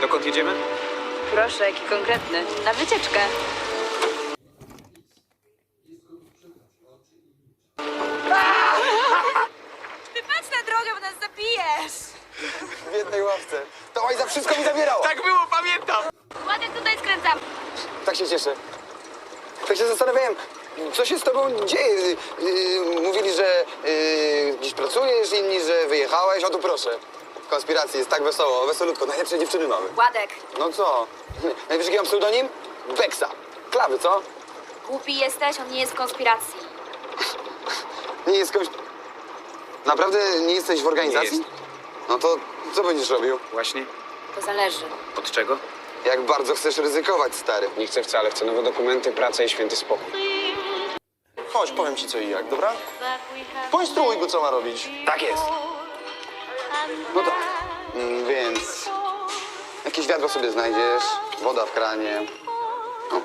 Dokąd jedziemy? Proszę, jaki konkretny. Na wycieczkę. Ty patrz na drogę, bo nas zabijesz! W jednej ławce. To oj za wszystko mi zabierał. Tak było, pamiętam! Ładnie tutaj skręcam. Tak się cieszę. Tak się zastanawiałem, co się z tobą dzieje. Yy, mówili, że yy, gdzieś pracujesz, inni, że wyjechałeś. O tu proszę. Konspiracji jest tak wesoło, wesolutko. Najlepsze dziewczyny mamy. Władek, No co? Najwyżej jaki mam pseudonim? Beksa. Klawy, co? głupi jesteś, on nie jest w konspiracji. Nie jest kogoś... Naprawdę nie jesteś w organizacji? Nie No to co będziesz robił? Właśnie. To zależy. Od czego? Jak bardzo chcesz ryzykować, stary? Nie chcę wcale. Chcę nowe dokumenty, pracę i święty spokój. Chodź, powiem ci co i jak, dobra? Poinstruuj go, co ma robić. Tak jest. No tak. Więc jakieś wiadro sobie znajdziesz, woda w kranie, no.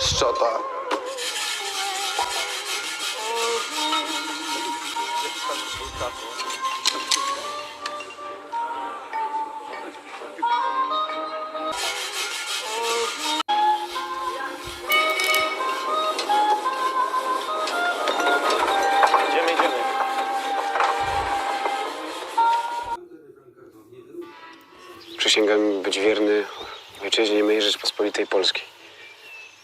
szczota. Przysięgam być wierny ojczyźnie mojej Rzeczpospolitej Polskiej.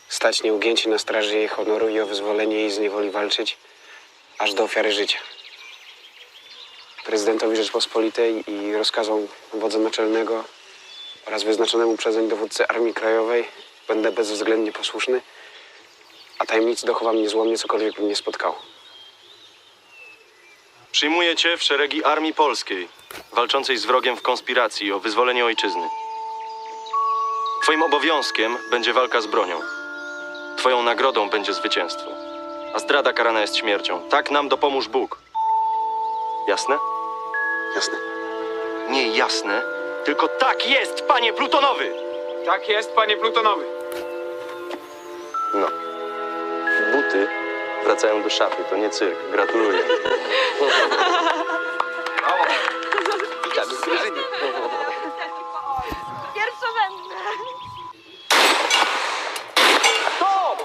Stać nieugięcie na straży jej honoru i o wyzwolenie jej z niewoli walczyć, aż do ofiary życia. Prezydentowi Rzeczpospolitej i rozkazom wodza naczelnego oraz wyznaczonemu przeze mnie dowódcy Armii Krajowej będę bezwzględnie posłuszny, a tajemnicy dochowam niezłomnie, cokolwiek by mnie spotkało. Przyjmuję cię w szeregi Armii Polskiej, walczącej z wrogiem w konspiracji o wyzwolenie ojczyzny. Twoim obowiązkiem będzie walka z bronią. Twoją nagrodą będzie zwycięstwo. A zdrada karana jest śmiercią. Tak nam dopomóż Bóg. Jasne? Jasne. Nie jasne, tylko tak jest, panie Plutonowy! Tak jest, panie Plutonowy. No. Buty wracają do szafy, to nie cyrk. Gratuluję. Witamy w drużynie. Stop!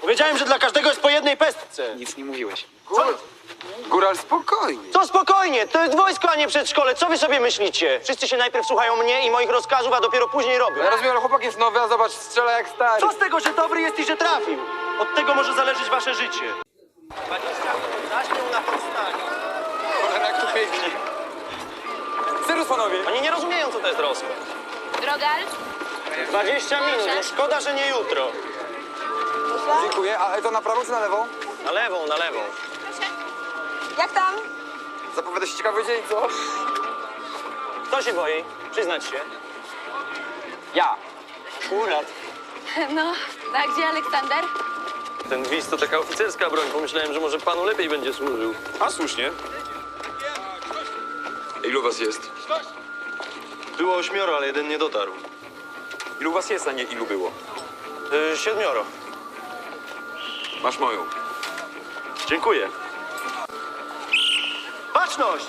Powiedziałem, że dla każdego jest po jednej pestce. Nic nie mówiłeś. Góral, spokojnie. To spokojnie, to jest wojsko, a nie przedszkole. Co wy sobie myślicie? Wszyscy się najpierw słuchają mnie i moich rozkazów, a dopiero później robią. Ja rozumiem, ale chłopak jest nowy, a zobacz, strzela jak stary. Co z tego, że dobry jest i że trafił? Od tego może zależeć wasze życie. 20 minut na powstanie. Cholera, jak tu pięknie. Serus, panowie. Oni nie rozumieją, co to jest rozkaz. Drogal? 20 minut, no szkoda, że nie jutro. Dziękuję. A to na prawo czy na lewo? Na lewą, na lewą. Jak tam? Zapowiada się ciekawy dzień, co? Kto się boi? Przyznać się. Ja. Akurat. No, a gdzie Aleksander? Ten gwizd to taka oficerska broń. Pomyślałem, że może panu lepiej będzie służył. A słusznie. Ilu was jest? Było ośmioro, ale jeden nie dotarł. Ilu was jest, a nie ilu było? Y, siedmioro. Masz moją. Dziękuję. Baczność!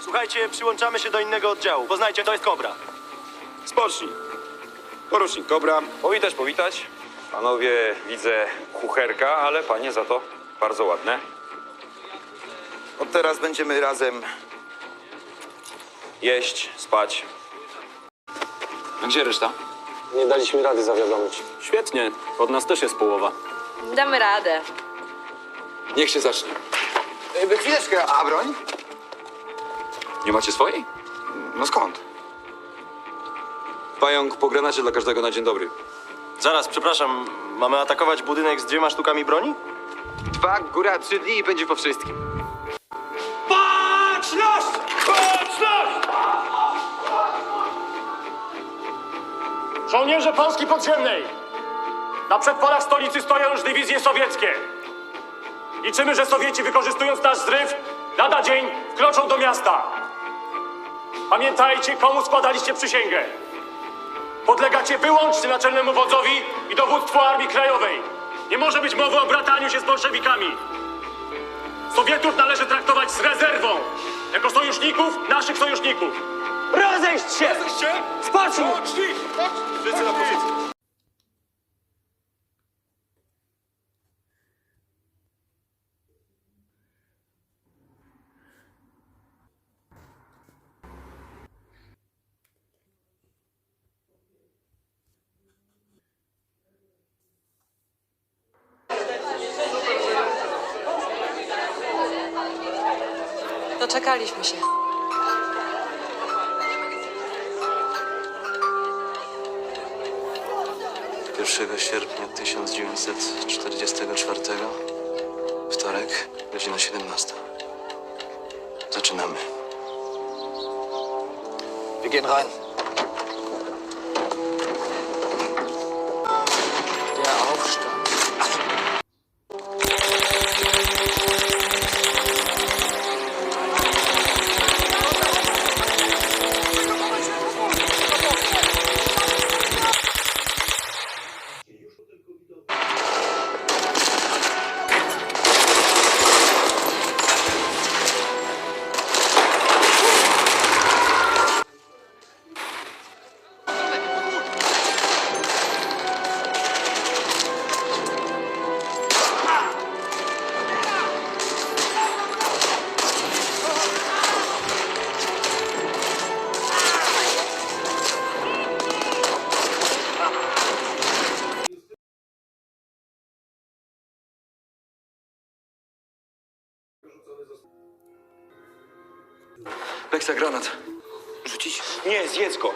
Słuchajcie, przyłączamy się do innego oddziału. Poznajcie, to jest Kobra. Spocznij. Porucznik Kobra. Powitać, powitać. Panowie, widzę kucherka, ale panie za to bardzo ładne. Od teraz będziemy razem jeść, spać. Gdzie reszta? Nie daliśmy rady zawiadomić. Świetnie. Od nas też jest połowa. Damy radę. Niech się zacznie. E, chwileczkę, a broń? Nie macie swojej? No skąd? Pająk po granacie dla każdego na dzień dobry. Zaraz, przepraszam, mamy atakować budynek z dwiema sztukami broni? Dwa, góra, trzy dni i będzie po wszystkim. Baczność! Baczność! Żołnierze Polski Podziemnej! Na przedporach stolicy stoją już dywizje sowieckie. Liczymy, że Sowieci, wykorzystując nasz zryw, lada dzień wkroczą do miasta. Pamiętajcie, komu składaliście przysięgę. Podlegacie wyłącznie naczelnemu wodzowi i dowództwu Armii Krajowej. Nie może być mowy o brataniu się z bolszewikami. Sowietów należy traktować z rezerwą. Jako sojuszników, naszych sojuszników. Rozejść się! Spocznij! Wszyscy na pozycję. Doczekaliśmy się. Pierwszego sierpnia 1944, wtorek, godzina 17. Zaczynamy. Wir gehen rein. Beksa granat. Rzucić? Nie, zjedz go.